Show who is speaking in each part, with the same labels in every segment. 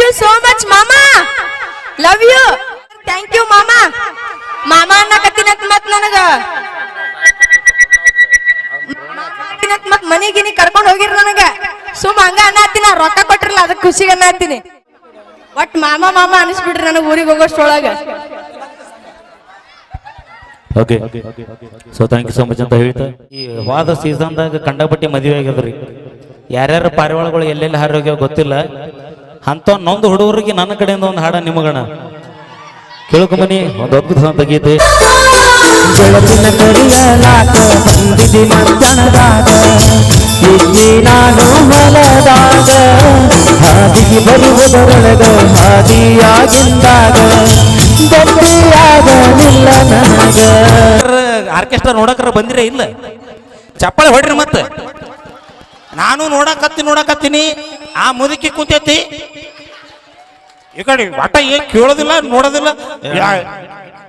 Speaker 1: Thank you so much ಮಾಮಾ love you thank you ಮಾಮಾ ಮಾಮಾ ಅನ್ನಕತ್ತಿನತ್ ಮತ್ ನನಗ. ಮತ್ ಮತ್ ಮನಿಗಿನಿ ಕರ್ಕೊಂಡ್ ಹೋಗಿರ್ ನನಗ. ಸುಮ್ ಹಂಗ ಅನ್ನತ್ತೀನಿ ರೊಕ್ಕ ಕೊಟ್ಟಿರಲ್ಲ ಅದಕ್ಕೆ ಖುಷಿಗೆ ಅನ್ನತ್ತೀನಿ ಒಟ್ ಮಾಮ ಮಾಮ ಅನಿಸ್ಬಿಡ್ರಿ ನನಗೆ ಊರಿಗೆ ಹೋಗೋಷ್ಟೊಳಗ
Speaker 2: okay so thank you so much ಅಂತ ಹೇಳ್ತಾ ಈ ವಾದ ಸೀಸನ್ದಾಗ ಕಂಡಪಟ್ಟಿ ಮದುವೆ ಆಗ್ಯದ್ರಿ ಯಾರ್ಯಾರ ಪಾರಿವಾಳಗಳು ಎಲ್ಲೆಲ್ಲಿ ಹಾರೋಗ್ಯಾವ ಗೊತ್ತಿಲ್ಲ. ಅಂತ ನೊಂದು ಹುಡುಗರಿಗೆ ನನ್ನ ಕಡೆಯಿಂದ ಒಂದು ಹಾಡ ನಿಮಗಣ. ಕೇಳ್ಕೊಂಬನಿ ಒಂದು ಅದ್ಭುತವಾದ ಗೀತೆ
Speaker 3: ಬೆಳಕಿನ ಕರಿಯಲಾಕ ಬಂದಿದೆ ಮಕ್ಕಳದಾಗ ಇಲ್ಲಿ ನಾನು ಹೊಲದಾಗ ಹಾದಿಗೆ ಬರುವುದರೊಳಗ ಹಾದಿಯಾಗಿದ್ದಾಗ ನನಗ.
Speaker 2: ಆರ್ಕೆಸ್ಟ್ರಾ ನೋಡಕ್ರ ಬಂದಿರ ಇಲ್ಲ? ಚಪ್ಪಾಳೆ ಹೊಡ್ರಿ ಮತ್ತೆ. ನಾನು ನೋಡಕತ್ತೀನಿ ನೋಡಕತ್ತೀನಿ, ಆ ಮುದುಕಿ ಕುಂತೈತಿ. ಈ ಕಡೆ ಒಟ್ಟ ಏನ್ ಕೇಳೋದಿಲ್ಲ, ನೋಡೋದಿಲ್ಲ.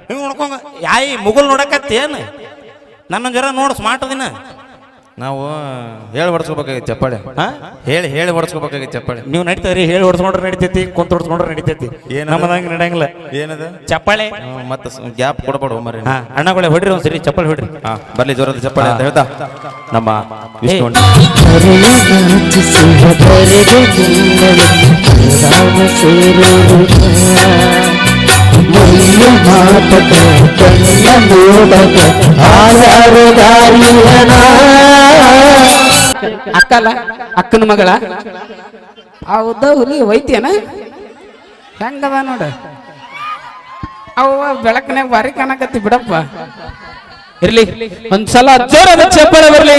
Speaker 2: ಹಿಂಗ್ ನೋಡ್ಕೊಂಗ, ಯಾಯಿ ಮುಗುಲ್ ನೋಡಕತ್ತಿ ಏನು? ನನ್ನ ಜರ ನೋಡು ಸ್ಮಾರ್ಟ್ ಅದಿನ.
Speaker 4: ನಾವು ಹೇಳಿ ಹೊಡ್ಸ್ಕೋಬೇಕಾಗಿತ್ತು ಚಪ್ಪಾಳೆ
Speaker 2: ಹಾ?
Speaker 4: ಹೇಳಿ ಹೇಳಿ ಹೊಡ್ಸ್ಕೋಬೇಕಾಗಿತ್ತು ಚಪ್ಪಾಳೆ
Speaker 2: ನೀವು ನಡೀತಾರಿ ಹೇಳಿ ಹೊಡ್ಸ್ಕೊಂಡ್ರೆ ನಡಿತೈತಿ ಕುಂತ ಹೊಡ್ಸ್ಕೊಂಡ್ರೆ ನಡೀತೈತಿ
Speaker 4: ಏನು
Speaker 2: ನಮ್ಮದಂಗೆ ನಡೆಯಂಗಿಲ್ಲ
Speaker 4: ಏನದು
Speaker 2: ಚಪ್ಪಾಳೆ
Speaker 4: ಮತ್ತೆ ಗ್ಯಾಪ್ ಕೊಡಬೇಡ ಮರಿ
Speaker 2: ಹಾ ಅಣ್ಣಗಳೇ ಹೊಡ್ರಿ ಒಂದ್ಸರಿ ಚಪ್ಪಾಳೆ ಹೊಡ್ರಿ
Speaker 4: ಹಾ ಬರ್ಲಿ ಜೋರದ ಚಪ್ಪಾಳೆ ಅಂತ ಹೇಳ್ತಾ ನಮ್ಮ ವಿಷ್ಣು
Speaker 3: ಮಾತಕ ಕಣ್ಣ ನೋಡಕ ದಾರಿಯನ
Speaker 5: ಅಕ್ಕಲ್ಲ ಅಕ್ಕನ ಮಗಳ. ಹೌದ ಹುಲಿ ಒಯ್ತಿಯನ ಹೆಂಗದ ನೋಡ. ಅವ್ವ ಬೆಳಕನ್ಯಾಗ ಬಾರಿ ಕಾಣಕತ್ತಿ ಬಿಡಪ್ಪ. ಇರ್ಲಿ ಒಂದ್ಸಲ ಜೋರ ಚಪ್ಪಳ ಬರ್ಲಿ.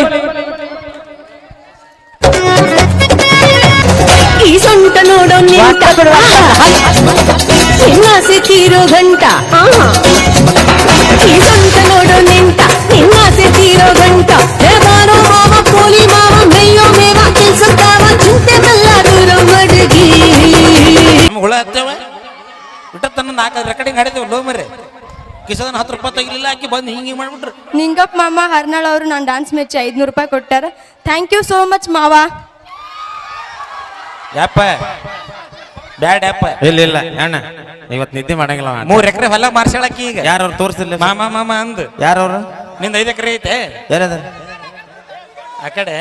Speaker 1: ಈ ಸೊಂಟ ನೋಡೋ ನಿಂತ. ನಿನ್ನಾಸೆ ತೀರೋ ಗಂಟ ಆಹಾ.
Speaker 2: ನಾಲ್ಕು ರೆಕಾರ್ಡಿಂಗ್ ಹಾಡಿದೇವು ಲೋ ಮರೆ. ಕಿಸದನ ಹತ್ತು ರೂಪಾಯಿ ತೆಗಿಲಿಲ್ಲ ಆಕಿ ಬಂದು ಹಿಂಗೆ ಹಿಂಗೆ ಮಾಡ್ಬಿಟ್ರು.
Speaker 1: ನಿಂಗಪ್ಪ ಮಾಮ ಹರ್ನಾಳ್ ಅವರು ನಾನು ಡಾನ್ಸ್ ಮೆಚ್ಚಿ ಐದ್ನೂರು ರೂಪಾಯಿ ಕೊಟ್ಟಾರ. ಥ್ಯಾಂಕ್ ಯು ಸೋ ಮಚ್ ಮಾವ.
Speaker 2: ಯಪ್ಪ. ಬ್ಯಾಡ್ ಯಪ್ಪ.
Speaker 4: ಇಲ್ಲ ಇಲ್ಲ ಅಣ್ಣ ಇವತ್ತು ನಿದ್ದೆ ಮಾಡಂಗಿಲ್ಲ ಮೂರು
Speaker 2: ಮೂರ್ ಎಕರೆ ಹೊಲ ಮಾರ್ಸಾಳಕ್ಕಿ ಈಗ
Speaker 4: ಯಾರವ್ರು ತೋರಿಸಿಲ್ಲ?
Speaker 2: ಮಾಮ ಮಾಮ ಅಂದ್.
Speaker 4: ಯಾರವ್ರು?
Speaker 2: ನಿಂದ ಐದು ಎಕರೆ ಐತೆ.
Speaker 4: ಯಾರದ
Speaker 2: ಆ ಕಡೆ.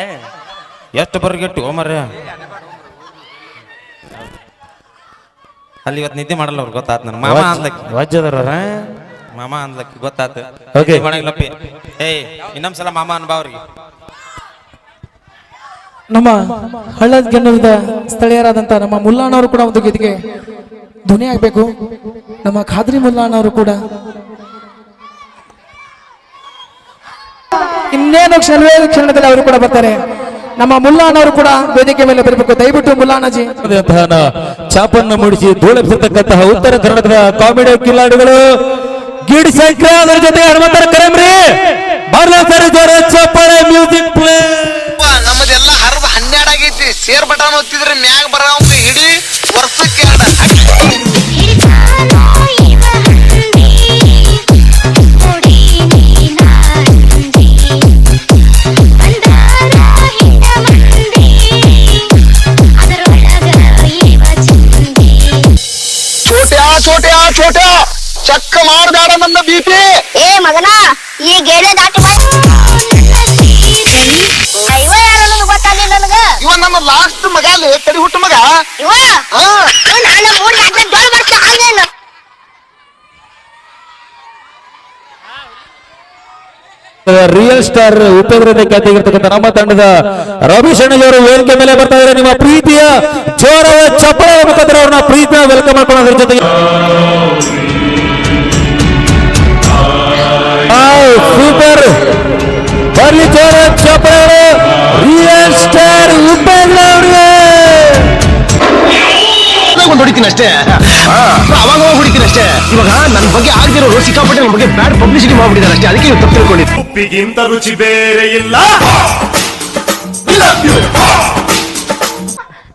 Speaker 4: ಎಷ್ಟು ಬರ್ಗೆಟ್ಟು ಮರ ಅಲ್ಲಿ ಇವತ್ತು ನಿದ್ದೆ ಮಾಡಲ್ಲ ಅವ್ರು ಗೊತ್ತಾತ್ ನನ್ ಮಾಮ ಅಂದ್ಲಕ್ಕಿ.
Speaker 2: ವಜ್ಜದರ
Speaker 4: ಮಾಮ ಅಂದ್ಲಕ್ಕಿ ಗೊತ್ತಾತು ಓಕೆ. ಮಾಡಂಗಿಲ್ಲಪ್ಪಿ ಏಯ್ ಇನ್ನೊಂದ್ಸಲ ಮಾಮ ಅನ್ಬಾ ಅವ್ರಿಗೆ.
Speaker 6: ನಮ್ಮ ಹಳ್ಳದ ಗೆನ್ನದ ಸ್ಥಳೀಯರಾದಂಥ ನಮ್ಮ ಮುಲ್ಲಾಣವರು ಕೂಡ ಒಂದು ಗೀತೆಗೆ ಧ್ವನಿ ಆಗಬೇಕು. ನಮ್ಮ ಖಾದ್ರಿ ಮುಲ್ಲಾಣವರು ಕೂಡ. ಇನ್ನೇನು ಕ್ಷಣವೇ ಕ್ಷಣದಲ್ಲಿ ಅವರು ಕೂಡ ಬರ್ತಾರೆ. ನಮ್ಮ ಮುಲ್ಲಾನವರು ಕೂಡ ವೇದಿಕೆ ಮೇಲೆ ಬರಬೇಕು. ದಯವಿಟ್ಟು ಮುಲ್ಲಾನಜಿ
Speaker 2: ಚಾಪನ್ನು ಮೂಡಿಸಿ ಧೂಳಿಸಿರ್ತಕ್ಕಂತಹ ಉತ್ತರ ಕರ್ನಾಟಕದ ಕಾಮಿಡಿ ಕಿಲಾಡಿಗಳು. ಗಿಡ್ ಶಂಕರ ಅದರ ಜೊತೆ ಹನುಮಂತರ ಕರೆಮ್ರಿ. ಬರ್ಲ ಸರಿ ಜೋರ ಚಪ್ಪಾಳೆ ಮ್ಯೂಸಿಕ್ ಪ್ಲೇ.
Speaker 7: ನಮ್ಮದೆಲ್ಲ ಹರಿದು ಹನ್ನೆರಡು ಆಗೈತಿ. ಸೇರ್ ಬಟನ್ ಒತ್ತಿದ್ರೆ ಮ್ಯಾಗ ಬರೋ ಚೋಟ್ಯಾ ಚೋಟ್ಯಾ ಚಕ್ಕ ಮಾಡ್ಬೇಡ ನನ್ನ ಬಿ ಪಿ
Speaker 8: ಏ ಮಗನ ಈ ಗೇಡೆ ದಾಟಿ ಇವ ಯಾರು ಅನ್ನೋದು ಗೊತ್ತಾಗ್ಲಿಲ್ಲ ನನಗ?
Speaker 7: ಇವ ನನ್ನ ಲಾಸ್ಟ್ ಮಗ ಅಲ್ಲಿ ಕಡಿ ಹುಟ್ಟು ಮಗ.
Speaker 8: ಇವ?
Speaker 7: ಹಾ
Speaker 8: ನಾನು ಮೂರ್ ಜಾತ್ರೆ ಡೋಲ್ ಬರ್ತಾ ಹಂಗೇನು
Speaker 2: ರಿಯಲ್ ಸ್ಟಾರ್ ಉಪೇಂದ್ರ ಖ್ಯಾತಿಗಿರ್ತಕ್ಕಂಥ ನಮ್ಮ ತಂಡದ ರಮೇಶ್ ಅಣ್ಣಜವರು ವೇದಿಕೆ ಮೇಲೆ ಬರ್ತಾ ಇದ್ದಾರೆ. ನಿಮ್ಮ ಪ್ರೀತಿಯ ಜೋರಾದ ಚಪ್ಪಾಳೆ ಮುಖಾಂತರ ಅವ್ರನ್ನ ಪ್ರೀತಿಯ ವೆಲ್ಕಮ್ ಮಾಡ್ಕೊಳ್ಳೋದ್ರ ಜೊತೆಗೆ. ಸೂಪರ್ ಬರ್ಲಿ ಜೋರ ಚಪ್ಪಾಳೆ ರಿಯಲ್ ಸ್ಟಾರ್
Speaker 7: ಹೊಡಿತೀನಿ ಅಷ್ಟೇ. ಅವಾಗ ಅವಾಗ ಹೊಡಿತೀನಿ ಅಷ್ಟೇ. ಇವಾಗ ನನ್ನ ಬಗ್ಗೆ ಆಗದಿರೋ ಸಿಕ್ಕಾಪಟ್ಟೆ ನನ್ನ ಬಗ್ಗೆ ಬ್ಯಾಡ್ ಪಬ್ಲಿಸಿಟಿ ಮಾಡ್ಬಿಟ್ಟಿದ್ದಾರೆ ಅಷ್ಟೇ. ಅದಕ್ಕೆ ತಪ್ಪು ತಿಳ್ಕೊಂಡಿದ್ದೆ
Speaker 9: ಉಪ್ಪಿಗಿಂತ ರುಚಿ ಬೇರೆ ಇಲ್ಲ.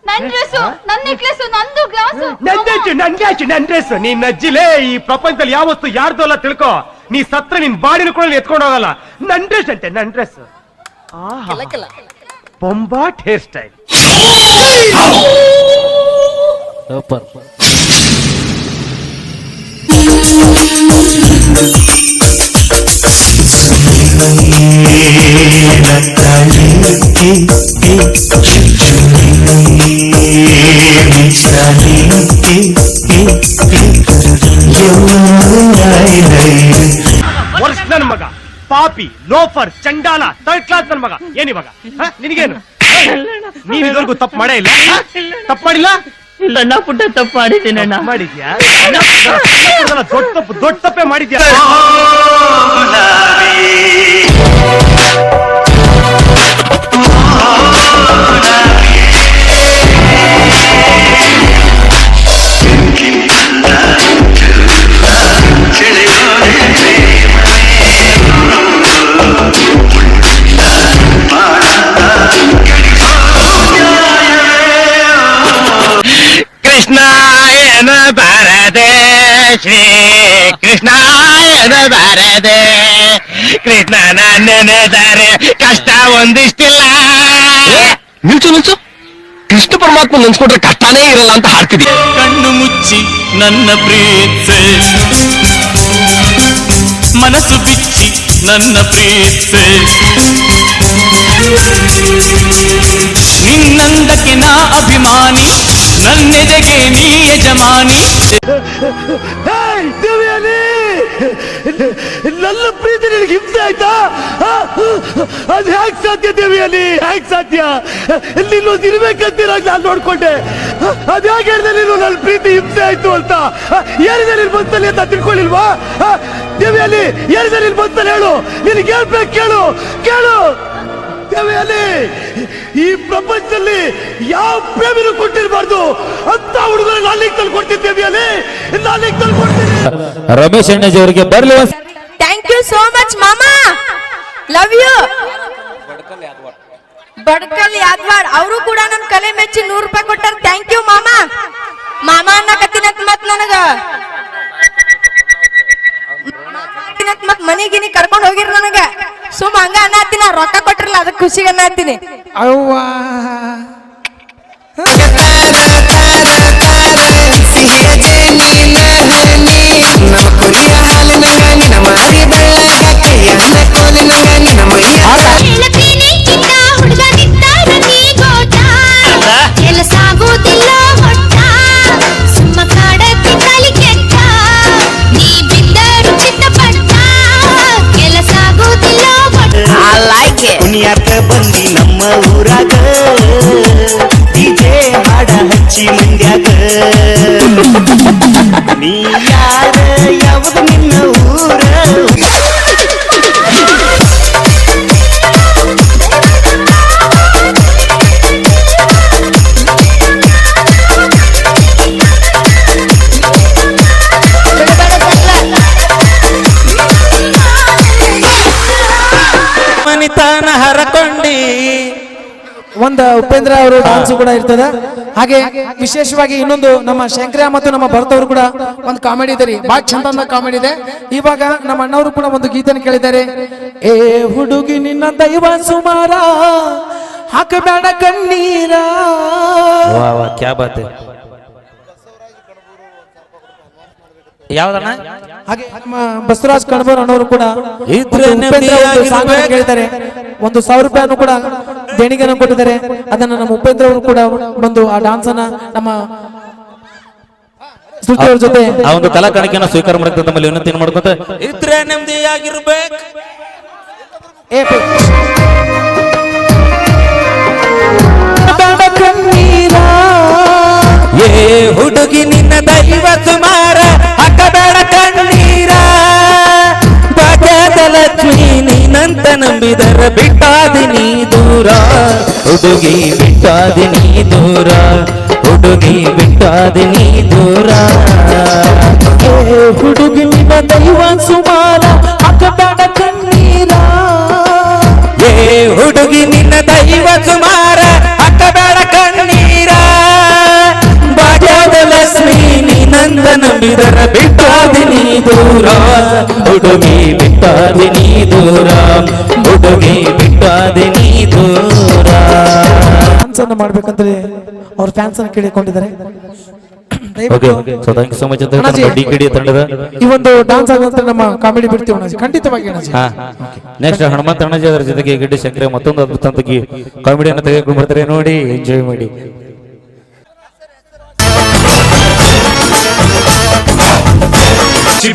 Speaker 8: ನನ್ ಡ್ರೆಸ್ಸು ನನ್ನ ನೆಕ್ಲೆಸ್ ನಂದು ಗ್ಲಾಸು.
Speaker 9: ನಂದಾಚು ನಂದಾಚು ನನ್ ಡ್ರೆಸ್ ನೀನ್ ನಜ್ಜಿಲೇ ಈ ಪ್ರಪಂಚದಲ್ಲಿ ಯಾವ ವಸ್ತು ಯಾರ್ದು ಅಲ್ಲ ತಿಳ್ಕೊ. ನೀ ಸತ್ರ ನಿನ್ ಬಾಡಿನ ಕೂಡ ಎತ್ಕೊಂಡು ಹೋಗಲ್ಲ ನನ್ ಡ್ರೆಸ್ ಅಂತೆ ನನ್ ಡ್ರೆಸ್ ಬೊಂಬಾಟ್ ಹೇರ್ ಸ್ಟೈಲ್.
Speaker 2: ಸೂಪರ್
Speaker 9: ವರ್ಷ ನನ್ ಮಗ ಪಾಪಿ ಲೋಫರ್ ಚಂಡಾಲ ಥರ್ಡ್ ಕ್ಲಾಸ್ ನನ್ ಮಗ ಏನಿವಾಗ ಹ? ನಿನಗೇನು ನೀವ್ ಇದುವರೆಗೂ ತಪ್ಪು ಮಾಡೇ ಇಲ್ಲ ತಪ್ಪು ಮಾಡಿಲ್ಲ
Speaker 2: ಸಣ್ಣ ಪುಟ್ಟ ತಪ್ಪು ಮಾಡಿದ್ದೀನಿ ಅಣ್ಣ
Speaker 9: ಮಾಡಿದ್ಯಾ ದೊಡ್ಡ ತಪ್ಪು ದೊಡ್ಡ ತಪ್ಪೇ ಮಾಡಿದ್ಯಾ
Speaker 10: ಕೃಷ್ಣಾಯನ ಬಾರದೆ ಶ್ರೀ ಕೃಷ್ಣಾಯನ ಬಾರದೆ ಕೃಷ್ಣನ ನೆನೆದರೆ ಕಷ್ಟ ಒಂದಿಷ್ಟಿಲ್ಲ ನಿಲ್ಸು ನಿಲ್ಸು ಕೃಷ್ಣ ಪರಮಾತ್ಮ ನೆನ್ಸ್ಕೊಂಡ್ರೆ ಕಷ್ಟನೇ ಇರಲ್ಲ ಅಂತ ಹಾಡ್ತಿದ್ದೆ
Speaker 11: ಕಣ್ಣು ಮುಚ್ಚಿ ನನ್ನ ಪ್ರೀತ್ಸೆ ಮನಸ್ಸು ಬಿಚ್ಚಿ ನನ್ನ ಪ್ರೀತ್ಸೆ ನಿನ್ನಂದಕ್ಕೆ ನಾ ಅಭಿಮಾನಿ ನನ್ನೆದೆಗೆ ನೀ ಯಜಮಾನಿ.
Speaker 9: ನನ್ನ ಪ್ರೀತಿ ನಿನಗೆ ಹಿಂಸೆ ಆಯ್ತಾ? ಅದು ಹ್ಯಾಕ್ ಸಾಧ್ಯ ದೇವಿಯಲ್ಲಿ ಹ್ಯಾಕ್ ಸಾಧ್ಯ? ನೀನು ಇರ್ಬೇಕಂತೀರಾಗ ನಾನು ನೋಡ್ಕೊಂಡೆ. ಅದು ಹೇಗೆ ಹೇಳಿದೆ ನೀನು ನನ್ನ ಪ್ರೀತಿ ಹಿಂಸೆ ಆಯ್ತು ಅಂತ? ಏನಿದೆ ನೀನು ಬಂತಲ್ಲಿ ಅಂತ ತಿಳ್ಕೊಳ್ಳಿಲ್ವಾ ದೇವಿಯಲ್ಲಿ ಏನಿದೆ ನೀನು ಬಂತಲ್ಲಿ ಹೇಳು. ನಿನಗೆ ಹೇಳ್ಬೇಕು ಕೇಳು. ಕೇಳು. ದೇವಿಯಲ್ಲಿ ಈ ಪ್ರಪಂಚದಲ್ಲಿ ಯಾವ ಪ್ರೇಮಿನೂ ಕೊಟ್ಟಿರಬಾರ್ದು. ಅಂತ ಹುಡುಗರು ನಾಲಿಗೆ ತಂದು ಕೊಟ್ಟಿದ್ದೇವೆ ಅಲ್ಲಿ ನಾಲಿಗೆ ತಂದು ಕೊಡ್ತೀನಿ
Speaker 2: ರಮೇಶ್ ಅಣ್ಣಜಿ ಅವರಿಗೆ ಬರ್ಲಿ
Speaker 1: ಥ್ಯಾಂಕ್ ಯು ಸೋ ಮಚ್ ಮಾಮಾ. ಲವ್ ಯು ಬಡ್ಕಲ್ ಯಾದ್ವಾಡ್ ಅವರು ಕೂಡ ನನ್ನ ಕಲೆ ಮೆಚ್ಚಿ ನೂರು ರೂಪಾಯಿ ಕೊಟ್ಟಾರ. ಥ್ಯಾಂಕ್ ಯು ಮಾಮಾ. ಮಾಮಾ ಅನ್ನಕತ್ತಿನತ್ ಮತ್ ನನಗ. ಮತ್ ಮನಿಗಿನಿ ಕರ್ಕೊಂಡು ಹೋಗಿರ್ ನನಗ. ಸುಮ್ ಹಂಗ ಅನ್ನತ್ತಿನ ರೊಕ್ಕ ಕೊಟ್ಟಿರ್ಲ ಅದಕ್ಕೆ ಖುಷಿಗೆ ಅನ್ನತ್ತೀನಿ
Speaker 6: ಅವ್ವ.
Speaker 7: ಮನಿತಾನ ಹರಕೊಂಡಿ.
Speaker 6: ಒಂದು ಉಪೇಂದ್ರ ಅವರು ಡಾನ್ಸ್ ಕೂಡ ಇರ್ತದ. ಹಾಗೆ ವಿಶೇಷವಾಗಿ ಇನ್ನೊಂದು ನಮ್ಮ ಶಂಕರ ಮತ್ತು ನಮ್ಮ ಭರತ್ ಅವರು ಕೂಡ ಒಂದು ಕಾಮಿಡಿ ಇದೆ ರೀ. ಬಹಳ ಚಂದ ಕಾಮಿಡಿ ಇದೆ. ಇವಾಗ ನಮ್ಮ ಅಣ್ಣವರು ಕೂಡ ಒಂದು ಗೀತೆನ ಕೇಳಿದ್ದಾರೆ. ಏ ಹುಡುಗಿ ನಿನ್ನ ದೈವ ಸುಮಾರ ಹಾಕಬೇಡ ಕಣ್ಣೀರ.
Speaker 2: ವಾ ವಾ ಕ್ಯಾ ಬಾತ್ ಹೈ. ಯಾವ್ದಣ್ಣ?
Speaker 6: ಹಾಗೆ ನಮ್ಮ ಬಸವರಾಜ್ ಕಣಬರ್ ಅನ್ನೋರು ಕೂಡ
Speaker 7: ಇದ್ರೆ
Speaker 6: ಒಂದು ಸಾವಿರ ರೂಪಾಯಿಯನ್ನು ಕೂಡ ದೇಣಿಗೆಯನ್ನು ಕೊಟ್ಟಿದ್ದಾರೆ. ಅದನ್ನ ನಮ್ಮ ಉಪೇಂದ್ರ ಅವರು ಕೂಡ ಬಂದು ಆ ಡಾನ್ಸ್ ಅನ್ನ ನಮ್ಮ ಶ್ರುತಿ ಜೊತೆ
Speaker 2: ಆ ಒಂದು ಕಲಾ ಕಾಣಿಕೆಯನ್ನು ಸ್ವೀಕಾರ ಮಾಡಿದ್ರೆ ತಮ್ಮಲ್ಲಿ ವಿನಂತಿಯನ್ನು ಮಾಡ್ಕೊತ
Speaker 7: ಇದ್ರೆ ನೆಮ್ಮದಿಯಾಗಿರ್ಬೇಕು.
Speaker 6: ಏ ಕಣ್ಣೀರ
Speaker 7: ಏ ಹುಡುಗಿ ನಿನ್ನ ದೈವ ನೀನಂತ ನಂಬಿದರ, ಬಿಟ್ಟಾದಿ ನೀ ದೂರ.
Speaker 2: ಹುಡುಗಿ, ಬಿಟ್ಟಾದಿ ನೀ ದೂರ. ಹುಡುಗಿ, ಬಿಟ್ಟಾದಿ ನೀ ದೂರ.
Speaker 6: ಹುಡುಗಿ ನಿನ್ನ ದೈವ ಸುಮಾರ ಹಾಕಬೇಡ ಕಣ್ಣೀರ.
Speaker 7: ಏ, ಹುಡುಗಿ, ನಿನ್ನ ದೈವ ಸುಮಾರ. ನಂಬಿದರ ಬಿಟ್ಟಾದಿ ನೀ ದೂರ.
Speaker 2: ಹುಡುಗಿ ಬಿಟ್ಟಾದಿ ನೀ ದೂರ. ಹುಡುಗಿ ಬಿಟ್ಟಾದಿ ನೀ ದೂರ.
Speaker 6: ಡ್ಯಾನ್ಸ್ ಅನ್ನು ಮಾಡ್ಬೇಕಂದ್ರೆ ಅವ್ರ ಫ್ಯಾನ್ಸ್ ಅನ್ನು ಕೇಳಿಕೊಂಡಿದ್ದಾರೆ.
Speaker 2: Okay so thank you so much ಅಂತ ಡಿ ಕೆ ಡಿ ತಂಡದ
Speaker 6: ಈ ಒಂದು ಡಾನ್ಸ್ ಆದ ನಂತರ ನಮ್ಮ ಕಾಮಿಡಿ ಬಿಡ್ತೀವಿ ಅಣ್ಣಾಜಿ. ಖಂಡಿತವಾಗಿ ಅಣ್ಣಾಜಿ.
Speaker 2: ಹಾ. ನೆಕ್ಸ್ಟ್ ಹನುಮಂತ ಅಣ್ಣಜಿ ಅದರ ಜೊತೆಗೆ ಗಿಡ್ಡಿ ಶಂಕರ ಮತ್ತೊಂದು ಅದ್ಭುತ ಕಾಮಿಡಿಯನ್ನು ತೆಗೆದುಕೊಂಡು ಬರ್ತಾರೆ. ನೋಡಿ ಎಂಜಾಯ್ ಮಾಡಿ.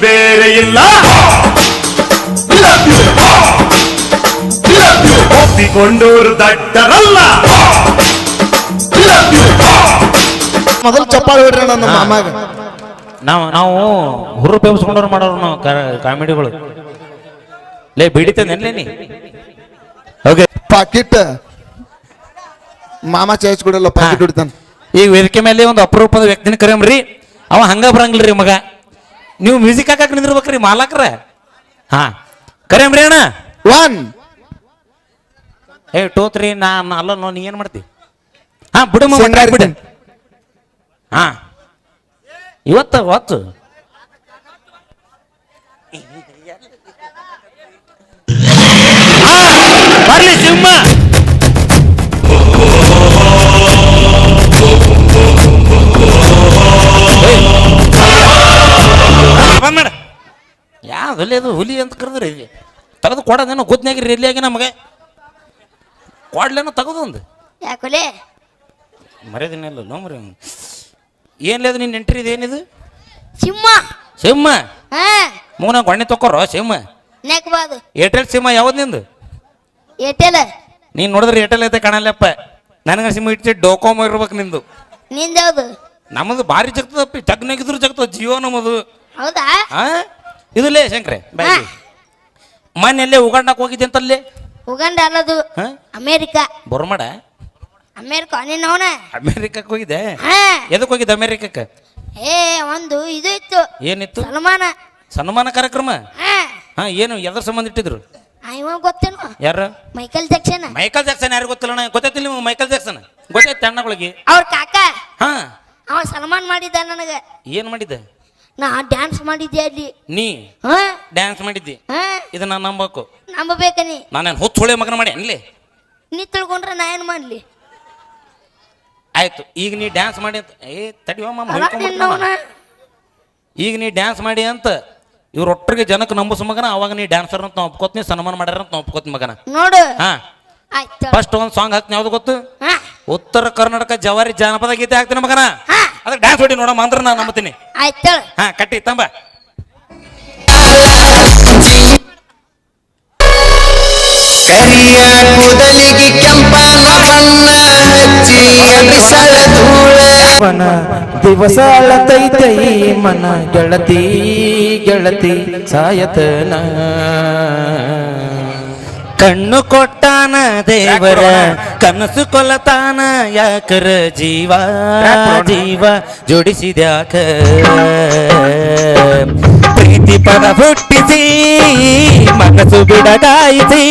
Speaker 9: ಬೇರೆ ಇಲ್ಲ. ಒಪ್ಪಿಕೊಂಡೂರು ದಡ್ಡರಲ್ಲ
Speaker 11: ಮೊದಲು ಚಪ್ಪಾಳೆ ಬಿಡ್ರಿ ನನ್ನ ಮಾಮಾಗ.
Speaker 2: ನಾವು ನಾವು ಹುರು ಬೇಬಿಸ್ಕೊಂಡವ್ರು ಮಾಡೋರು ನಾವು ಕಾಮಿಡಿಗಳು. ಲೇ ಬಿಡಿತಂದೇನ್ಲೇ ನೀ? ಓಕೆ.
Speaker 11: ಪಾಕಿಟ್ ಮಾಮ ಚಾಯ್ಸ್ ಕೊಡಲ್ಲ ಪಾಕಿಟ್ ಹೊಡಿತಾನ.
Speaker 2: ಈಗ ವೇದಿಕೆ ಮೇಲೆ ಒಂದು ಅಪರೂಪದ ವ್ಯಕ್ತಿನ ಕರೆಯಮ್ರಿ. ಅವ ಹಂಗ ಬರಂಗಿಲ್ರಿ ಮಗ. ನೀವು ಮ್ಯೂಸಿಕ್ ಹಾಕಕ್ ನಿಂದಿರ್ಬೇಕ್ರಿ ಮಾಲಕ್ರ. ಹಾ. ಕರೇಮ್ರಿ ಅಣ್ಣ.
Speaker 11: ಒನ್
Speaker 2: ಏ ಟೋತ್ರಿ ನಾ ಅಲ್ಲ ನೋ, ನೀ ಏನ್ ಮಾಡ್ತಿ? ಹಾ ಬಿಡು ಬಿಡು. ಹಾ. ಇವತ್ತ ಹೊತ್ತು. ಬರ್ಲಿ ಸಿಂಹ. ಬಂದ್ ಯಾವ್ದಲ್ಲಿ ಅದು ಹುಲಿ ಅಂತ ಕರೆದ್ರಿ ತೆಗೆದು ಕೊಡೋದೇನೋ ರೀ ರೆಲ್ಲಿಯಾಗಿ ನಮಗೆ. ಕೊಡ್ಲೇನೋ ತೆಗೆದು
Speaker 12: ಯಾಕೊಲೆ
Speaker 2: ಮರ್ಯಾದಿನಿಲ್ಲ ನೋಮ್ರಿ ಏನಿಲ್ಲ ಅದು ನಿನ್ನ ಎಂಟ್ರಿ ಇದೇನಿದು
Speaker 12: ಸಿಂಹ.
Speaker 2: ಸಿಂಹ?
Speaker 12: ಹಾ.
Speaker 2: ಮೂನ ಗೊಣ್ಣೆ ತಕೋರೋ ಸಿಂಹ?
Speaker 12: ನೆಕ್ಬಾದು
Speaker 2: ಏರ್ಟೆಲ್ ಸಿಂಹ ಯಾವ್ದು ನಿಂದು?
Speaker 12: ಏಟೆಲ
Speaker 2: ನೀನ್ ನೋಡಿದ್ರೆ ಏರ್ಟೆಲ್ ಐತೆ ಕಾಣಲ್ಲಪ್ಪ. ನನಗೆ ಸಿಂಹ ಇಟ್ಟು ಡೋಕೋಮ ಇರ್ಬೇಕು ನಿಂದು.
Speaker 12: ನಿಂದ್ಯಾವ್ದು
Speaker 2: ನಮ್ಮದು ಭಾರಿ ಜಗ್ತದಪ್ಪಿ ಜಗ್ನಾಗಿದ್ರು ಜಗ್ತದ ಜಿಯೋ ನಮ್ಮದು.
Speaker 12: ಹೌದಾ?
Speaker 2: ಆ ಇದುಲೇ ಶಂಕ್ರೆ ಮನೆಯಲ್ಲೇ
Speaker 12: ಹಾ.
Speaker 2: ಮೊನ್ನೆಲ್ಲೇ ಉಗಾಂಡಕ್ಕೆ ಹೋಗಿದ್ದೆ ಅಂತಲ್ಲೇ?
Speaker 12: ಉಗಾಂಡ ಅಲ್ಲದು
Speaker 2: ಹಾ?
Speaker 12: ಅಮೇರಿಕ.
Speaker 2: ಬೊರ್ಮಡ?
Speaker 12: ಅಮೇರಿಕ ನಿನ್ನವನ
Speaker 2: ಅಮೇರಿಕಕ್ಕೆ ಹೋಗಿದ್ದೆ?
Speaker 12: ಹಾ.
Speaker 2: ಎದಕ್ಕೆ ಹೋಗಿದ್ದೆ ಅಮೇರಿಕಕ್ಕೆ?
Speaker 12: ಏ ಒಂದು ಇದು ಇತ್ತು.
Speaker 2: ಏನಿತ್ತು?
Speaker 12: ಸನ್ಮಾನ.
Speaker 2: ಸನ್ಮಾನ ಕಾರ್ಯಕ್ರಮ?
Speaker 12: ಹಾ.
Speaker 2: ಹಾ ಏನು ಎದ್ರ ಸಂಬಂಧ ಇಟ್ಟಿದ್ರು?
Speaker 12: ಆ, ಇವ ಗೊತ್ತೇನು?
Speaker 2: ಯಾರು?
Speaker 12: Michael Jackson.
Speaker 2: ಮೈಕಲ್ ಜಾಕ್ಸನ್ ಯಾರು ಗೊತ್ತಿಲ್ಲ ಗೊತ್ತೈತಿಲ್ಲ ನಿಮ್ಗೆ ಮೈಕಲ್ ಜಾಕ್ಸನ್? ಗೊತ್ತೈತೆ ಅಣ್ಣಗಳಿಗೆ?
Speaker 12: ಅವ್ರ ಕಾಕ.
Speaker 2: ಹಾ.
Speaker 12: ಅವ ಸನ್ಮಾನ ಮಾಡಿದ್ದ ನನಗೆ.
Speaker 2: ಏನು ಮಾಡಿದ್ದೆ?
Speaker 12: ನಾ ಡ್ಯಾನ್ಸ್ ಮಾಡಿದ್ದೆ ಅಲ್ಲಿ.
Speaker 2: ನೀ
Speaker 12: ಹಾ?
Speaker 2: ಡ್ಯಾನ್ಸ್ ಮಾಡಿದ್ದಿ?
Speaker 12: ಹಾ?
Speaker 2: ಇದನ್ನ ನಂಬಕು.
Speaker 12: ನಂಬಬೇಕ ನೀ?
Speaker 2: ನಾನೇನು ಹೊತ್ತು ಹೊಳೆ ಮಗನ ಮಾಡಿ ಅನ್ಲಿ
Speaker 12: ನೀ ತಿಳ್ಕೊಂಡ್ರೆ ನಾ ಏನು ಮಾಡಲಿ?
Speaker 2: ಆಯ್ತು ಈಗ ನೀ ಡ್ಯಾನ್ಸ್ ಮಾಡಿ ಅಂತ ಏ
Speaker 12: ನಿನ್ನವನ?
Speaker 2: ಈಗ ನೀ ಡ್ಯಾನ್ಸ್ ಮಾಡಿ ಅಂತ ಇವ್ರ ಒಟ್ಟರಿಗೆ ಜನಕ್ಕೆ ನಂಬಿಸ್ ಮಗನ ಅವಾಗ ನೀ ಡ್ಯಾನ್ಸರ್ ಅಂತ ಒಪ್ಕೋತೀನಿ ಸನ್ಮಾನ ಮಾಡ್ಯಾರ ಅಂತ ಒಪ್ಕೋತೀನಿ ಮಗನ.
Speaker 12: ನೋಡು.
Speaker 2: ಹಾ.
Speaker 12: ಆಯ್ತು.
Speaker 2: ಫಸ್ಟ್ ಒಂದು ಸಾಂಗ್ ಹಾಕ್ತೀನಿ ಯಾವ್ದು ಗೊತ್ತು?
Speaker 12: ಹಾ.
Speaker 2: ಉತ್ತರ ಕರ್ನಾಟಕ ಜವಾರಿ ಜಾನಪದ ಗೀತೆ ಹಾಕ್ತೀನಿ ಮಗನ. ಅದಕ್ಕೆ ಡ್ಯಾನ್ಸ್ ಹೊಡಿ ನೋಡಮ್ಮ ಅಂದ್ರೆ ನಾನು ನಂಬತೀನಿ.
Speaker 12: ಆಯ್ತು
Speaker 2: ಹಾ ಕಟ್ಟಿ ತಂಬ.
Speaker 11: ಕರಿಯ ಕೂದಲಿಗೆ ಕೆಂಪನ ಬಣ್ಣ ಹಚ್ಚಿ ಬಿಸಳ ಧೂಳ.
Speaker 2: ಮನ ದಿವಸ ಅಳತೈತೈ ಮನ ಗೆಳತಿ ಗೆಳತಿ ಸಾಯತನ. ಕಣ್ಣು ಕೊಟ್ಟಾನ ದೇವರ ಕನಸು ಕೊಲತಾನ ಯಾಕರ ಜೀವ? ಜೀವ ಜೋಡಿಸಿದ್ಯಾಕ ಪ್ರೀತಿ ಪದ ಹುಟ್ಟಿಸಿ ಮನಸ್ಸು ಬಿಡಗಾಯಿಸಿ